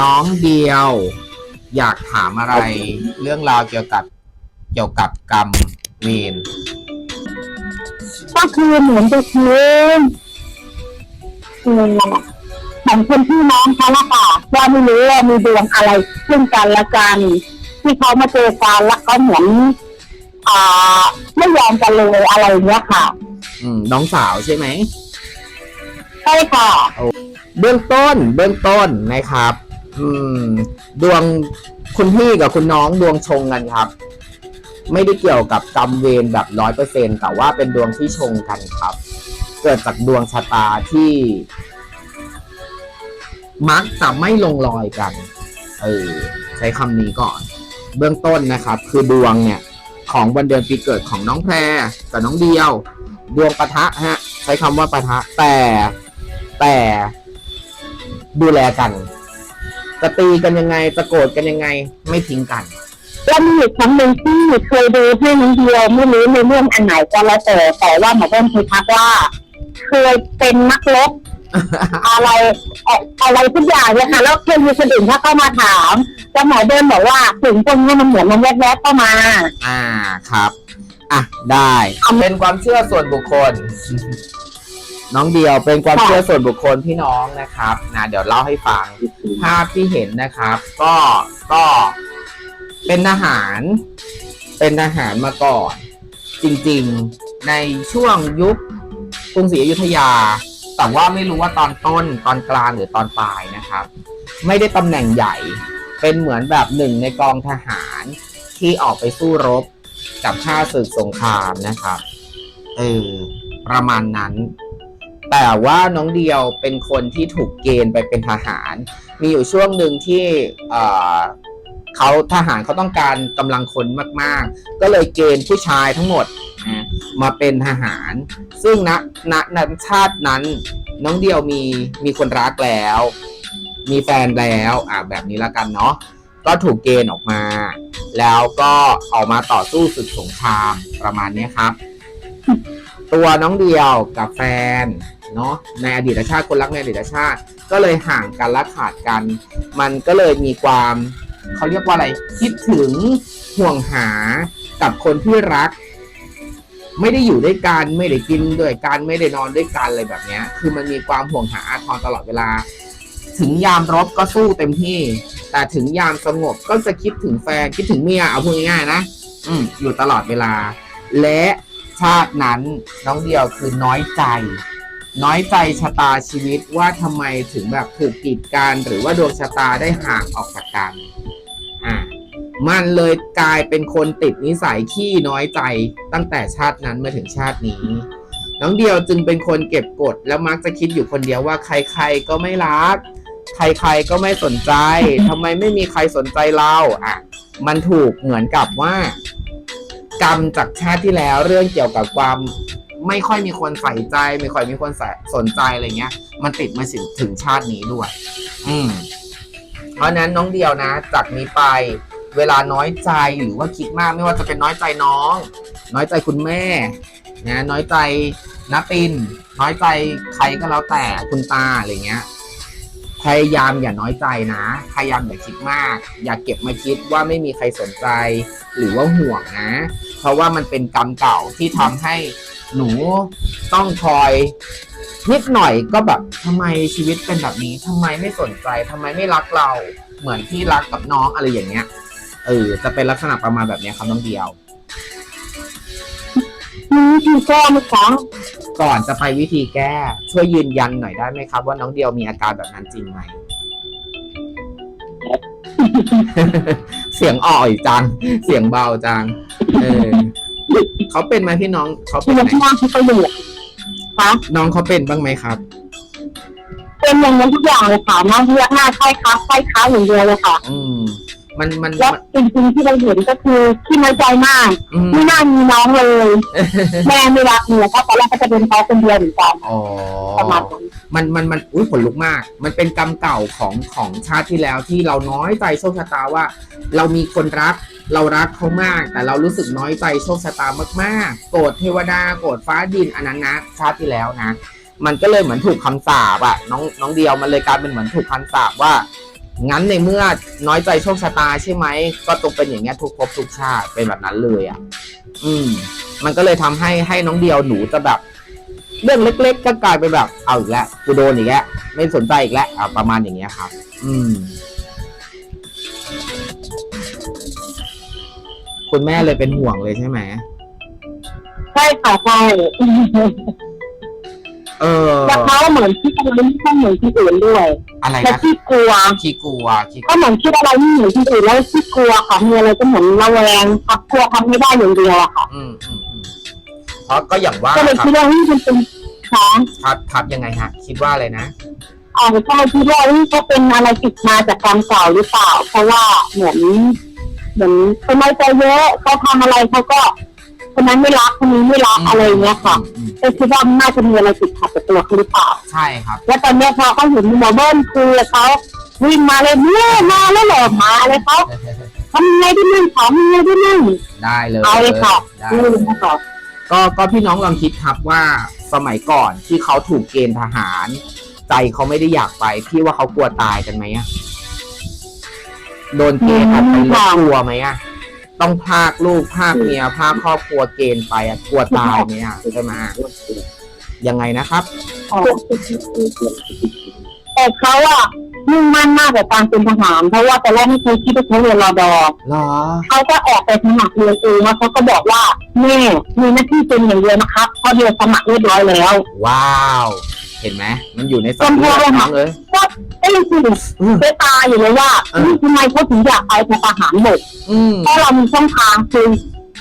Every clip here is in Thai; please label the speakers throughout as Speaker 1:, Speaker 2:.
Speaker 1: น้องเดียว อยากถามอะไรเรื่องราวเกี่ยวกับเกี่ยวกับกรรมเวร
Speaker 2: ก็คือเหมือนจะคือคือของคนพี่น้องเขาละค่ะว่าไม่รู้ว่ามีดวงอะไรซึ่งกันและกัน ที่เขามาเจอกันแล้วเขาเหมือนอ่าไม่ยอมกันเลยอะไรเงี้ยค่ะ
Speaker 1: อืมน้องสาวใช่ไหม
Speaker 2: ใช่ค่ะ
Speaker 1: เบื้องต้นเบื้องต้นนะครับ อืม ดวงคุณพี่กับคุณน้องดวงชงกันครับ ไม่ได้เกี่ยวกับกรรมเวรแบบร้อยเปอร์เซ็นแต่ว่าเป็นดวงที่ชงกันครับ เกิดจากดวงชะตาที่ มักจะไม่ลงรอยกัน เออ ใช้คำนี้ก่อน เบื้องต้นนะครับ คือดวงเนี่ย ของวันเดือนปีเกิดของน้องแพรกับน้องเดียว ดวงปะทะฮะ ใช้คำว่าปะทะ แต่แต่ดูแลกัน จะตีกันยังไงจะโกรธกันยังไง ไม่ทิ้งกัน
Speaker 2: แล้วมีอีกครั้งหนึ่งที่เคยดูให้น้องเดียวไม่รู้ในเรื่องอันไหนก็แล้วแต่แต่ว่าหมอเบิ้มเคยทักว่า เคยเป็นนักรบอะไรเอ่ออะไรทุกอย่างเนี่ยค่ะแล้วเคยมีคนอื่นถ้าเข้ามาถามแล้วหมอเบิ้มบอกว่าถึงตรงนี้มันเหมือนมันแวบๆเข้ามา
Speaker 1: อ่าครับ อะได้เป็นความเชื่อส่วนบุคคล น้องเดียวเป็นความเชื่อส่วนบุคคลพี่น้องนะครับนะเดี๋ยวเล่าให้ฟังภาพที่เห็นนะครับ ก็ก็เป็นทหาร เป็นทหารมาก่อน จริงๆในช่วงยุคกรุงศรีอยุธยา แต่ว่าไม่รู้ว่าตอนต้นตอนกลางหรือตอนปลายนะครับ ไม่ได้ตำแหน่งใหญ่ เป็นเหมือนแบบหนึ่งในกองทหารที่ออกไปสู้รบกับข้าศึกสงครามนะครับเออประมาณนั้น แต่ว่าน้องเดียวเป็นคนที่ถูกเกณฑ์ไปเป็นทหาร มีอยู่ช่วงหนึ่งที่เขาทหารเขาต้องการกำลังคนมาก ๆ ก็เลยเกณฑ์ผู้ชายทั้งหมดมาเป็นทหาร ซึ่งณณณชาตินั้นน้องเดียวมีมีคนรักแล้ว มีแฟนแล้วอ่าแบบนี้ละกันเนาะก็ถูกเกณฑ์ออกมา แล้วก็ออกมาต่อสู้ศึกสงครามประมาณนี้ครับ ตัวน้องเดียวกับแฟน เนาะในอดีตชาติคนรักในอดีตชาติ ก็เลยห่างกันและขาดกัน มันก็เลยมีความเขาเรียกว่าอะไรคิดถึงห่วงหากับคนที่รัก ไม่ได้อยู่ด้วยกันไม่ได้กินด้วยกันไม่ได้นอนด้วยกันอะไรแบบนี้คือมันมีความห่วงหาอาทรตลอดเวลา ถึงยามรบก็สู้เต็มที่ แต่ถึงยามสงบก็จะคิดถึงแฟนคิดถึงเมียเอาพูดง่ายๆนะอืมอยู่ตลอดเวลา และชาตินั้นน้องเดียวคือน้อยใจ น้อยใจชะตาชีวิตว่าทำไมถึงแบบถูกกีดกันหรือว่าดวงชะตาได้ห่างออกจากกันอ่ามันเลยกลายเป็นคนติดนิสัยขี้น้อยใจตั้งแต่ชาตินั้นมาถึงชาตินี้ น้องเดียวจึงเป็นคนเก็บกดแล้วมักจะคิดอยู่คนเดียวว่าใครๆก็ไม่รัก ใครๆก็ไม่สนใจทำไมไม่มีใครสนใจเราอะ มันถูกเหมือนกับว่า กรรมจากชาติที่แล้วเรื่องเกี่ยวกับความ ไม่ค่อยมีคนใส่ใจ ไม่ค่อยมีคนใส่สนใจอะไรเงี้ย มันติดมาถึงถึงชาตินี้ด้วย อืม เพราะนั้นน้องเดียวนะ จากนี้ไปเวลาน้อยใจหรือว่าคิดมากไม่ว่าจะเป็นน้อยใจน้อง น้อยใจคุณแม่นะน้อยใจนาติน น้อยใจใครก็แล้วแต่คุณตาอะไรเงี้ยพยายามอย่าน้อยใจนะ พยายามอย่าคิดมาก อย่าเก็บมาคิดว่าไม่มีใครสนใจ หรือว่าห่วงนะ เพราะว่ามันเป็นกรรมเก่าที่ทำให้ หนูต้องคอยนิดหน่อยก็แบบทำไมชีวิตเป็นแบบนี้ทำไมไม่สนใจทำไมไม่รักเรา เหมือนที่รักกับน้องอะไรอย่างเงี้ยเออจะเป็นลักษณะประมาณแบบเนี้ยครับน้องเดียว
Speaker 2: มีวิธีแก้ไหมคะ
Speaker 1: ก่อนจะไปวิธีแก้ ช่วยยืนยันหน่อยได้ไหมครับ ว่าน้องเดียวมีอาการแบบนั้นจริงไหม เสียงอ่อยจัง เสียงเบาจัง เออ เขาเป็นไหมพี่น้องเขาเป็
Speaker 2: ที่
Speaker 1: น
Speaker 2: มัน
Speaker 1: ไหม
Speaker 2: ที่ว่างที่ประโยชน์คะ
Speaker 1: น้องเขาเป็นบ้างไหมครับ
Speaker 2: เป็นอย่างนั้นทุกอย่างเลยค่ะน้องเรียกหน้าใช่ครับใช่ครับอย่างเดียวเลยค่ะ
Speaker 1: อืมมันมัน
Speaker 2: แล้ว
Speaker 1: มัน
Speaker 2: จริงๆที่เราเห็นก็คือที่น้อยใจมาก
Speaker 1: อืม
Speaker 2: ไม่น่ามีน้องเลย แม่ไม่รักเนี่ยเพราะตอนแรกก็จะเป็นเขาคนเดียวเหมือนกัน
Speaker 1: อ๋อ
Speaker 2: ประมาณนั้น
Speaker 1: มันมันมันอุ้ยขนลุกมาก มันเป็นกรรมเก่าของของชาติที่แล้วที่เราน้อยใจโชคชะตาว่า เรามีคนรัก เรารักเขามาก แต่เรารู้สึกน้อยใจโชคชะตามากๆ โกรธเทวดาโกรธฟ้าดินอันนั้นนะชาติที่แล้วนะ มันก็เลยเหมือนถูกคำสาปอะน้องน้องเดียวมันเลยกลายเป็นเหมือนถูกคำสาปว่า งั้นในเมื่อน้อยใจโชคชะตาใช่ไหมก็ตกเป็นอย่างเงี้ยทุกภพทุกชาติเป็นแบบนั้นเลยอะอืม มันก็เลยทำให้ให้น้องเดียวหนูจะแบบ เรื่องเล็ก ๆ ก็กลายเป็นแบบเอาอีกแล้วกูโดนอีกแล้วไม่สนใจอีกแล้วอ่าประมาณอย่างเงี้ยครับ อืม คุณแม่เลยเป็นห่วงเลยใช่ไหม
Speaker 2: ใช่ค่ะใช่
Speaker 1: เออ
Speaker 2: แล้วเขาเหมือนที่อะไรไม่ค่อยเหมือนที่อื่นด้วย
Speaker 1: อะไร
Speaker 2: และ
Speaker 1: นะ
Speaker 2: ที่กลัว
Speaker 1: ขี้กลัวขี้
Speaker 2: ก็เหมือนคิดอะไรไม่เหมือนที่อื่นแล้วที่กลัวค่ะมีอะไรก็เหมือนระแวงครับกลัวทำไม่ได้อย่างเดียวอะค่ะ
Speaker 1: อืมอืมอืมเพราะก็อย่างว่า
Speaker 2: ก็เลย
Speaker 1: ครับ
Speaker 2: คิดว่านี่มันเป็นช้าง
Speaker 1: ครับครับยังไงฮะ คิดว่าอะไรนะ
Speaker 2: อ่าก็เลยคิดว่านี่ก็เป็นอะไรติดมาจากกรรมเก่าหรือเปล่า เพราะว่าเหมือน เหมือนคนน้อยใจเยอะเขาทำอะไรเขาก็คนนั้นไม่รักคนนี้ไม่รักอะไรอย่างเงี้ยค่ะ
Speaker 1: อืม
Speaker 2: ก็คิดว่าน่าจะมีอะไรติดขัดกับตัวเขาหรือเปล่า
Speaker 1: ใช่ครับ
Speaker 2: แล้วตอนเนี้ยพอเขาเห็นหมอเบิ้ลคุยกับเขาวิ่งมาเลยเนี่ยมาแล้วเหรอมาเลยเขาทำยังไงได้นึ่งทำยังไงได้นึ่ง
Speaker 1: ได้เลย
Speaker 2: เอาเลยค่ะ
Speaker 1: ได้
Speaker 2: นี่นะคะ
Speaker 1: ก็ก็พี่น้องลองคิดครับว่าสมัยก่อนที่เขาถูกเกณฑ์ทหาร ใจเขาไม่ได้อยากไป พี่ว่าเขากลัวตายกันไหมอะ โดนเกณฑ์ออกไปแล้วกลัวไหมอะต้องพากลูกพากเมียพากครอบครัวเกณฑ์ไปอะกลัวตายไหมอะใช่ไหมยังไงนะครับ
Speaker 2: แต่เขาอะมุ่งมั่นมากกับการเป็นทหาร เพราะว่าตอนแรกไม่เคยคิดว่าเขาเรียนรอดอ
Speaker 1: เหรอ
Speaker 2: เขาก็ออกไปสมัครเรียนเองแล้วเขาก็บอกว่าแม่มีหน้าที่เป็นอย่างเดียวนะครับเพราะเดียวสมัครเรียบร้อยแล้ว
Speaker 1: ว้าว เห็นไหมมันอยู่ในสมองน้องเลย
Speaker 2: ก็เอ้ยคือ
Speaker 1: อืม
Speaker 2: เจ๊ตาอยู่เลยว่า
Speaker 1: เออ
Speaker 2: นี่ทำไมเขาถึงอยากไปเป็นทหารบก
Speaker 1: อืม
Speaker 2: เพราะเรามีช่องทางคือ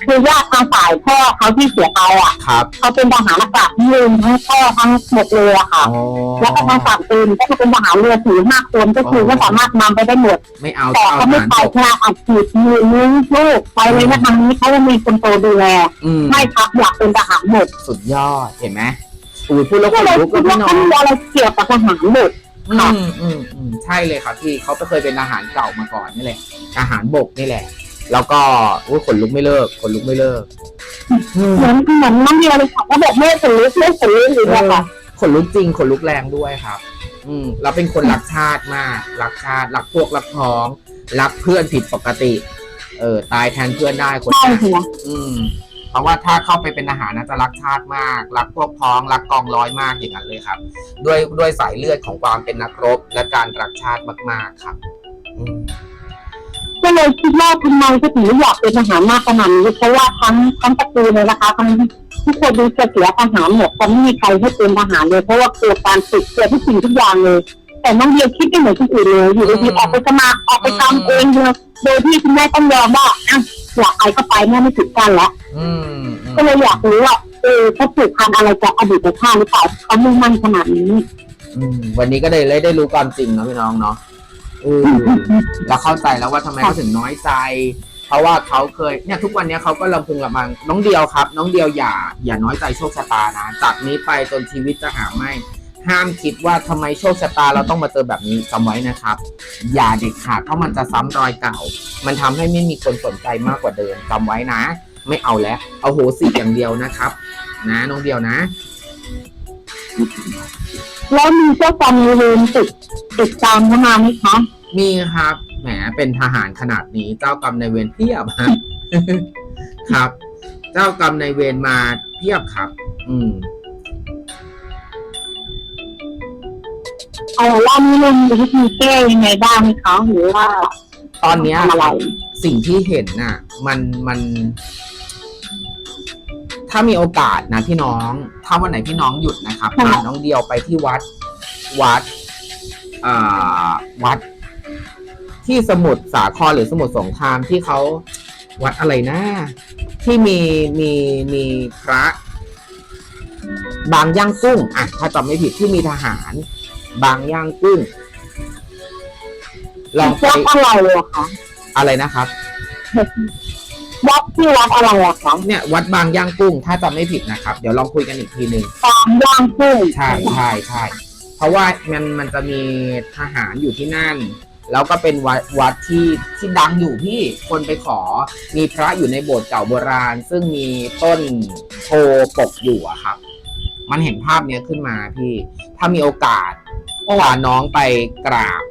Speaker 2: คือญาติทางฝ่ายพ่อเขาที่เสียไปอะ
Speaker 1: ครับ
Speaker 2: เขาเป็นทหารอากาศที่ลืมทั้งพ่อทั้งหมดเลยอะค่ะ
Speaker 1: อ๋อ
Speaker 2: แล้วก็ทางฝั่งปืนก็จะเป็นทหารเรือถือห้าคนก็คือก็สามารถนำไปได้หมด
Speaker 1: ไม่เอา
Speaker 2: แต่
Speaker 1: เอา
Speaker 2: เขาไม่
Speaker 1: หาร
Speaker 2: ไป
Speaker 1: บก
Speaker 2: แค่อัดฉีดมือนิ้วลูกไปเลยนะทางนี้เขาจะมีคนโตดูแล
Speaker 1: อืม
Speaker 2: ไม่ครับอยากเป็นทหารบก
Speaker 1: สุดยอดเห็นไหมอุ้ยพูดแล้วข
Speaker 2: ก็
Speaker 1: น
Speaker 2: เลย
Speaker 1: ลุก
Speaker 2: คิ
Speaker 1: แล้
Speaker 2: ด
Speaker 1: ว
Speaker 2: ว่า
Speaker 1: น้อ
Speaker 2: เขา
Speaker 1: ง
Speaker 2: มีอะไรเกี่ยวกับทหารบก
Speaker 1: อื
Speaker 2: ค่ะ
Speaker 1: มอืมอืมใช่เลยครับพี่เขาเคยเป็นทหารเก่ามาก่อนนี่แหละทหารบกนี่แหละ แล้วก็อุ้ยขนลุกไม่เลิกขนลุกไม่เลิกอืม
Speaker 2: เหมือนเหมือนน้องเดียวเลยค่ะเขาบอกไม่สือไม่สือหรือว่าค่ะ
Speaker 1: ขนลุกจริงขนลุกแรงด้วยครับ อืมเราเป็นคนรักชาติมากรักชาติรักพวกรักพ้องรักเพื่อนผิดปกติ เออ ตายแทนเพื่อนได้คน
Speaker 2: ใช่
Speaker 1: เนี้ย
Speaker 2: ค่ะ
Speaker 1: อืมเพ ราะว่าถ้าเข้าไปเป็นทหารน่าจะรักชาติมาก รักพวกพ้อง รักกองร้อยมากอย่างนั้นเลยครับ ด้วยด้วยสายเลือดของความเป็นนักรบ และการรักชาติมาก ๆ ครับ
Speaker 2: ก็เลยคิดว่าทำไมเขาถึงอยากเป็นทหารมากขนาดนี้เพราะว่าทั้งทั้งตระกูลเลยนะคะทั้งทุกคนดูจะเสียทหารหมดแต่ไม่มีใครให้เป็นทหารเลย เพราะว่ากลัวการติดเกลัวทุกสิ่งทุกอย่างเลย แต่น้องเดียวคิดไม่เหมือนคนอื่นเลยอยู่ดีๆออกไปสมัครออกไปทำเองเลยโดยที่คุณแม่ต้องยอมว่าอะอยากไปก็ไปแม่ไม่ติดกันแล้ว
Speaker 1: อืมอืม
Speaker 2: ก็เลยอยากรู้ว่าเออเขาผูกพันอะไรกับอดีตชาติหรือเปล่าเขามุ่งมั่นขนาดนี้
Speaker 1: อืมวันนี้ก็ได้เลยได้รู้ความจริงเนาะพี่น้องเนาะเออเราเข้าใจแล้วว่าทำไมเขาถึงน้อยใจ เพราะว่าเขาเคยเนี่ยทุกวันเนี้ยเขาก็ลำพึงลำพังน้องเดียวครับ น้องเดียวอย่า อย่าน้อยใจโชคชะตานะจากนี้ไปจนชีวิตจะหาไม่ ห้ามคิดว่าทำไมโชคชะตาเราต้องมาเจอแบบนี้จำไว้นะครับ อย่าเด็ดขาดเพราะมันจะซ้ำรอยเก่า มันทำให้ไม่มีคนสนใจมากกว่าเดิมจำไว้นะ ไม่เอาแล้ว เอาโหสิอย่างเดียวนะครับ นะน้องเดียวนะ
Speaker 2: แล้วมีเจ้ากรรมนายเวรติดติดตามเข้ามาไหมคะ
Speaker 1: มีครับแหมเป็นทหารขนาดนี้เจ้ากรรมนายเวรเพียบฮะครับ เจ้ากรรมนายเวรมาเพียบครับ อืม
Speaker 2: เออแล้วมีเรื่องมีวิธีแก้ยังไงบ้างไหมคะหรือว่า
Speaker 1: ตอนเนี้ย
Speaker 2: ทำอะไร
Speaker 1: สิ่งที่เห็นน่ะ มันมัน ถ้ามีโอกาสนะพี่น้อง ถ้าวันไหนพี่น้องหยุดนะครับพาน้องเดียวไปที่วัด วัดอ่าวัด ที่สมุทรสาครหรือสมุทรสงครามที่เขาวัดอะไรนะที่มีมีมีพระ บางย่างกุ้งอะถ้าจำไม่ผิดที่มีทหาร บางย่างกุ้ง ลองไป
Speaker 2: วัดอะไรอะคะ
Speaker 1: อะไรนะครับ
Speaker 2: วัดที่วัดอะไรอะคะ
Speaker 1: เนี่ยวัดบางย่างกุ้ง ถ้าจำไม่ผิดนะครับ เดี๋ยวลองคุยกันอีกทีหนึ่ง
Speaker 2: ตามย่างกุ้ง
Speaker 1: ใช่ใช่ใช่เพราะว่ามันมันจะมีทหารอยู่ที่นั่น แล้วก็เป็นวัดวัดที่ที่ดังอยู่พี่คนไปขอ มีพระอยู่ในโบสถ์เก่าโบราณ ซึ่งมีต้นโพปกอยู่อะครับ มันเห็นภาพเนี้ยขึ้นมาพี่ ถ้ามีโอกาสพาน้องไปกราบ